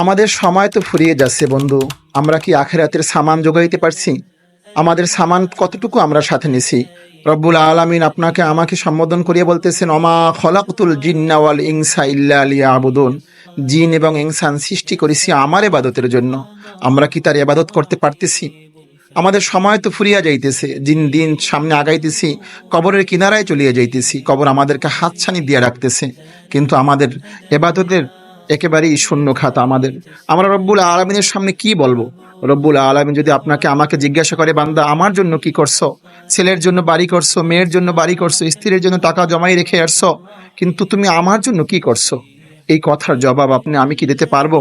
আমাদের সময় তো ফুরিয়ে যাচ্ছে, বন্ধু। আমরা কি আখেরাতের সামান যোগাইতে পারছি? আমাদের সামান কতটুকু আমরা সাথে নিছি? রব্বুল আলমিন আপনাকে আমাকে সম্বোধন করিয়ে বলতেছেন অমা খলাকুতুল জিন্নাওয়াল ইনসা ইল্লা আলিয়া আবুদন জিন এবং ইনসান সৃষ্টি করেছি আমার এবাদতের জন্য। আমরা কি তার এবাদত করতে পারতেছি? আমাদের সময় তো ফুরিয়া যাইতেছে দিন দিন সামনে আগাইতেছি, কবরের কিনারায় চলিয়ে যাইতেছি, কবর আমাদেরকে হাতছানি দিয়ে রাখতেছে। কিন্তু আমাদের এবাদতের একেবারেই শূন্য খাতা আমাদের। আমরা রব্বুল আলমিনের সামনে কি বলব? রব্বুল আলমিন যদি আপনাকে, আমাকে জিজ্ঞাসা করে, বান্দা, আমার জন্য কি করছ? ছেলের জন্য বাড়ি করছ, মেয়ের জন্য বাড়ি করছ, স্ত্রীর জন্য টাকা জমাই রেখে আসছো, কিন্তু তুমি আমার জন্য কি করছ? এই কথার জবাব আপনি, আমি কি দিতে পারব?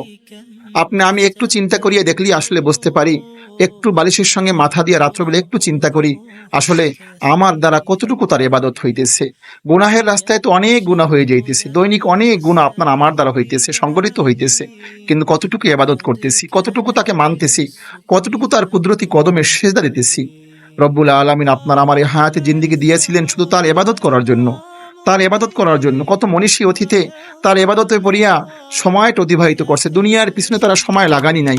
আপনি আমি একটু চিন্তা করিয়ে দেখলি আসলে বুঝতে পারি। একটু বালিশের সঙ্গে মাথা দিয়ে রাত্রবেলা একটু চিন্তা করি। আসলে আমার দ্বারা কতটুকু তার এবাদত হইতেছে? গুনাহের রাস্তায় তো অনেক গুণা হয়ে যাইতেছে। দৈনিক অনেক গুণা আপনার আমার দ্বারা হইতেছে, সংগঠিত হইতেছে। কিন্তু কতটুকু এবাদত করতেছি, কতটুকু তাকে মানতেছি, কতটুকু তার কুদরতি কদমে সেজদা দিতেছি? রব্বুল আলমিন আপনার আমার এই হায়াতে জিন্দিগি দিয়েছিলেন শুধু তার এবাদত করার জন্য। তার এবাদত করার জন্য। কত মনীষী অতীতে তার এবাদতে পড়িয়া সময়টা অতিবাহিত করছে। দুনিয়ার পিছনে তারা সময় লাগানি নাই।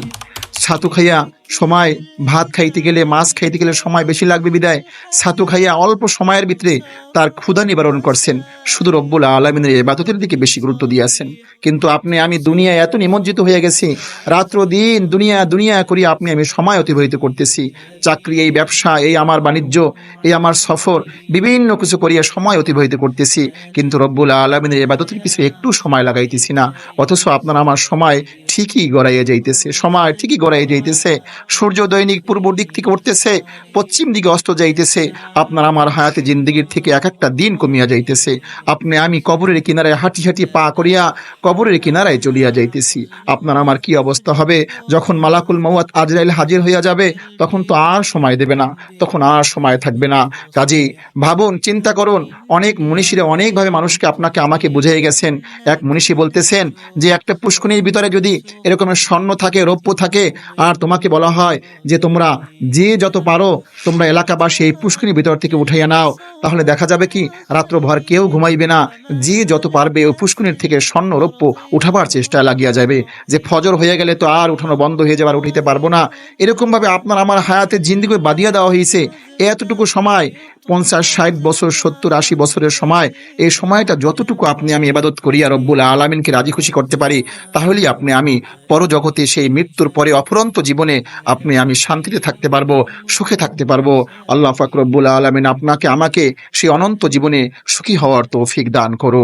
ছাতু খাইয়া সময় ভাত খাইতে গেলে, মাছ খাইতে গেলে সময় বেশি লাগবে বিদায়। ছাতু খাইয়া অল্প সময়ের ভিতরে তার ক্ষুধা নিবারণ করছেন। শুধু রব্বুল আলমিনের এবাদতের দিকে বেশি গুরুত্ব দিয়েছেন। কিন্তু আপনি, আমি দুনিয়ায় এত নিমজ্জিত হয়ে গেছি, রাত্র দিন দুনিয়া দুনিয়া করি আপনি, আমি সময় অতিবাহিত করতেছি। চাকরি, এই ব্যবসা, এই আমার বাণিজ্য, এই আমার সফর, বিভিন্ন কিছু করিয়া সময় অতিবাহিত করতেছি। কিন্তু রব্বুল আলমিনের এবাদতের কিছু একটু সময় লাগাইতেছি না। অথচ আপনার আমার সময় ঠিকই গড়াইয়া যাইতেছে, সময় ঠিকই গড়াইয়া যাইতেছে। সূর্য দৈনিক পূর্ব দিক থেকে উঠতেছে, পশ্চিম দিকে অস্ত যাইতেছে। আপনার আমার হায়াতে জিন্দগির থেকে এক একটা দিন কমিয়া যাইতেছে। আপনি আমি কবরের কিনারায় হাঁটি হাঁটি পা করিয়া কবরের কিনারায় চলিয়া যাইতেছি। আপনার আমার কি অবস্থা হবে? যখন মালাকুল মৌয়াত আজরাইল হাজির হইয়া যাবে, তখন তো আর সময় দেবে না, তখন আর সময় থাকবে না। কাজেই ভাবুন, চিন্তা করুন। অনেক মনীষীরা অনেকভাবে মানুষকে আপনাকে আমাকে বুঝিয়ে গেছেন। এক মনীষী বলতেছেন যে, একটা পুষ্কনির ভিতরে যদি এরকমের স্বর্ণ থাকে, রৌপ্য থাকে, আর তোমাকে বলা হয় যে তোমরা যে যত পারো, তোমরা এলাকাবাসী এই পুষ্করির ভিতর থেকে উঠাইয়া নাও। তাহলে দেখা যাবে কি, রাত্রভর কেউ ঘুমাইবে না। যে যত পারবে ওই পুষ্করিণীর থেকে স্বর্ণ রৌপ্য উঠাবার চেষ্টা লাগিয়া যাবে। যে ফজর হয়ে গেলে তো আর উঠানো বন্ধ হয়ে যাবার উঠিতে পারব না। এরকমভাবে আপনার আমার হায়াতে জিন্দিগি বাদিয়া দেওয়া হয়েছে এতটুকু সময়, পঞ্চাশ, ষাট বছর, সত্তর, আশি বছরের সময়, এই সময়টা যতটুকু আপনি আমি এবাদত করি আর রব্বুল আলমিনকে রাজি খুশি করতে পারি, তাহলেই আপনি আমি পরজগতে সেই মৃত্যুর পরে অফুরন্ত জীবনে আপনি আমি শান্তিতে থাকতে পারব, সুখে থাকতে পারব। আল্লাহ ফাকরবুল আলমিন আপনাকে, আমাকে সেই অনন্ত জীবনে সুখী হওয়ার তৌফিক দান করুন।